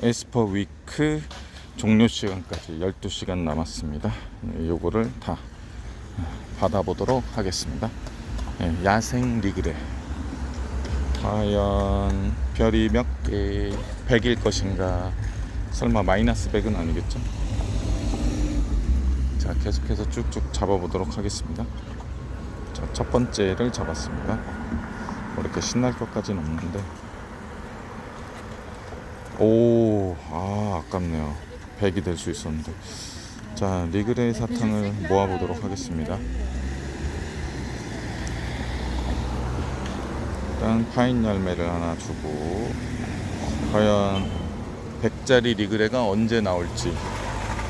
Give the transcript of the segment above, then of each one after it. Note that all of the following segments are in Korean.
에스퍼 위크 종료 시간까지 12시간 남았습니다. 네, 요거를 다 받아보도록 하겠습니다. 네, 야생 리그레. 과연 별이 몇 개, 100일 것인가? 설마 마이너스 100은 아니겠죠? 자, 계속해서 쭉쭉 잡아보도록 하겠습니다. 자, 첫 번째를 잡았습니다. 뭐 이렇게 신날 것까지는 없는데. 오, 아, 아깝네요. 100이 될 수 있었는데. 자, 리그레이 사탕을 모아보도록 하겠습니다. 일단 파인 열매를 하나 주고, 과연 100짜리 리그레가 언제 나올지,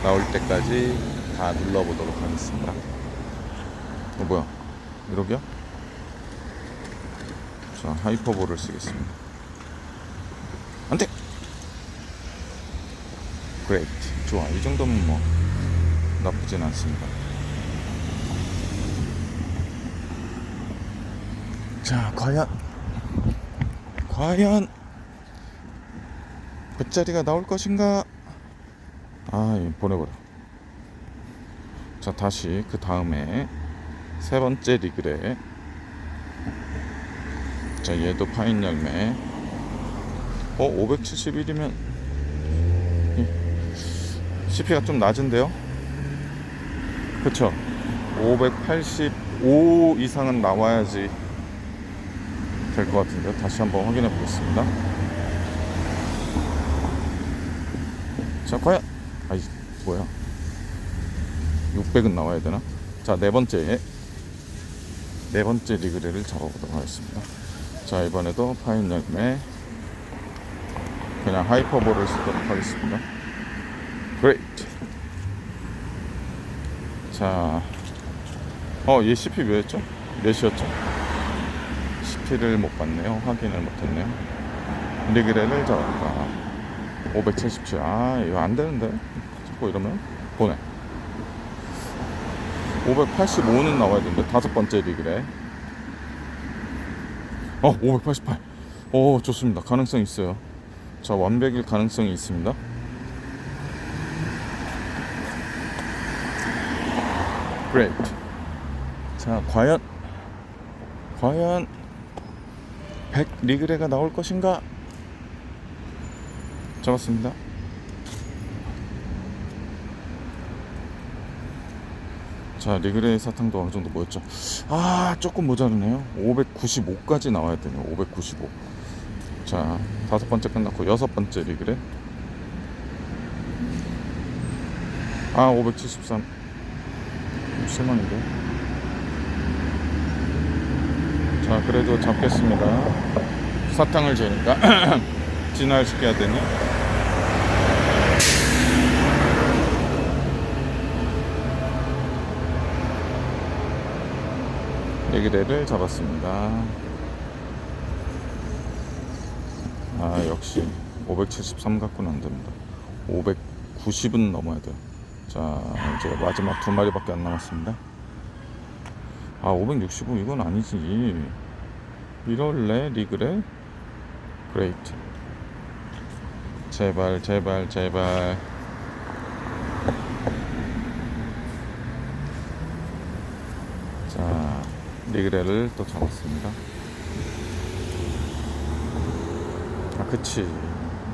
나올 때까지 다 눌러보도록 하겠습니다. 어, 뭐야? 1억이야? 자, 하이퍼볼을 쓰겠습니다. 안 돼! 그레이트. 좋아. 이 정도면 뭐, 나쁘진 않습니다. 자, 과연, 과연, 100짜리가 나올 것인가? 아, 이 보내버려. 자, 다시 그 다음에 세 번째 리그레. 자, 얘도 파인 열매. 어, 571이면 CP가 좀 낮은데요? 그쵸? 585 이상은 나와야지 될 것 같은데 다시 한번 확인해 보겠습니다. 자, 과연 아이 뭐야? 600은 나와야 되나? 자, 네 번째 네 번째 리그레를 잡아보도록 하겠습니다. 자, 이번에도 파인 열매 그냥 하이퍼볼을 쓰도록 하겠습니다. 그레이트. 자, 어, 얘 CP 몇였죠? 몇이었죠? CP를 못 봤네요. 확인을 못 했네요. 리그레를 잡았다. 577. 아, 이거 안 되는데? 자꾸 이러면? 보내. 585는 나와야 되는데, 다섯 번째 리그레. 어, 588. 오, 좋습니다. 가능성 있어요. 자, 완벽일 가능성이 있습니다. Great. 자, 과연 과연 100 리그레가 나올 것인가? 잡았습니다. 자, 리그레 사탕도 어느 정도 모였죠. 아, 조금 모자르네요. 595까지 나와야 되네요. 595. 자, 다섯 번째 끝났고 여섯 번째 리그레. 아, 573. 실망인데. 자, 그래도 잡겠습니다. 사탕을 재니까 진화시켜야 되니. 애기래를 잡았습니다. 아, 역시 573 갖고는 안 됩니다. 590은 넘어야 돼요. 자, 이제 마지막 두 마리밖에 안 남았습니다. 아, 565 이건 아니지. 이럴래 리그래? 그레이트. 제발, 제발, 제발. 자, 리그레를 또 잡았습니다. 아, 그치.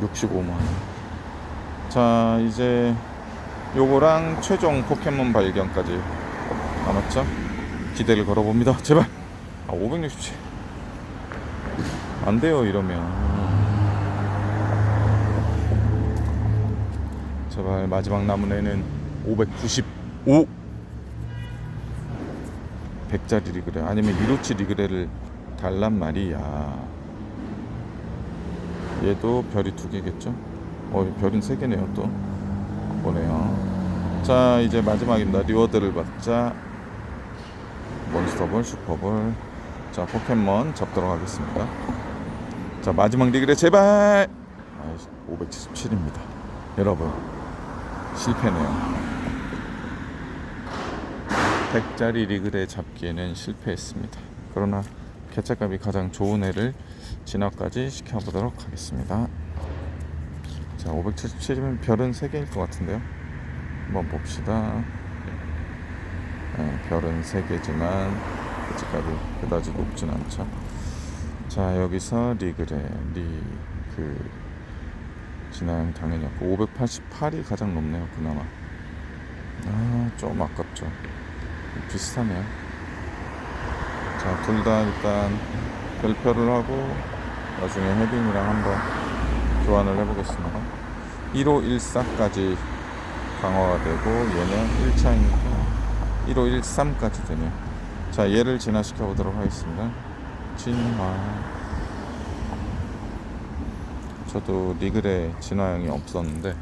65만. 자, 이제 요거랑 최종 포켓몬 발견까지 남았죠? 기대를 걸어봅니다. 제발. 아, 567. 안 돼요, 이러면. 제발 마지막 남은 애는 595. 100짜리 리그레 아니면 1호치 리그레를 달란 말이야. 얘도 별이 두 개겠죠? 어, 별은 세 개네요, 또. 보네요. 자, 이제 마지막입니다. 리워드를 받자. 몬스터볼, 슈퍼볼. 자, 포켓몬 잡도록 하겠습니다. 자, 마지막 리그레 제발! 아, 577입니다. 여러분, 실패네요. 100짜리 리그레 잡기에는 실패했습니다. 그러나 개체값이 가장 좋은 애를 진화까지 시켜보도록 하겠습니다. 자 577이면 별은 3개일 것 같은데요. 한번 봅시다. 네, 별은 3개지만 아직까지 그다지 높진 않죠. 자 여기서 리그레 리그 진화형 당연히 없고 588이 가장 높네요 그나마. 아 좀 아깝죠. 비슷하네요. 자 둘 다 일단 별표를 하고 나중에 헤딩이랑 한번 교환을 해보겠습니다 1514까지 강화가 되고 얘는 1차이니까 1513까지 되네요. 자 얘를 진화시켜 보도록 하겠습니다. 진화. 저도 리그레 진화형이 없었는데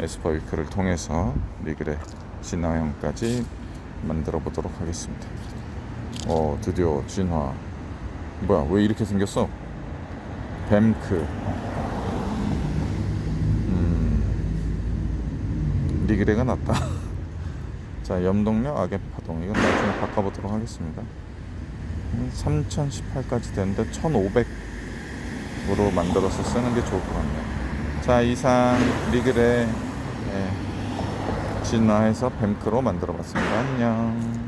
에스퍼위크를 통해서 리그레 진화형까지 만들어 보도록 하겠습니다. 어 드디어 진화. 뭐야 왜 이렇게 생겼어? 뱀크 음 리그레가 낫다. 자 염동력 악의 파동. 이건 나중에 바꿔보도록 하겠습니다. 3018까지 되는데 1500으로 만들어서 쓰는 게 좋을 것 같네요. 자 이상 리그레 예, 진화해서 뱀크로 만들어 봤습니다. 안녕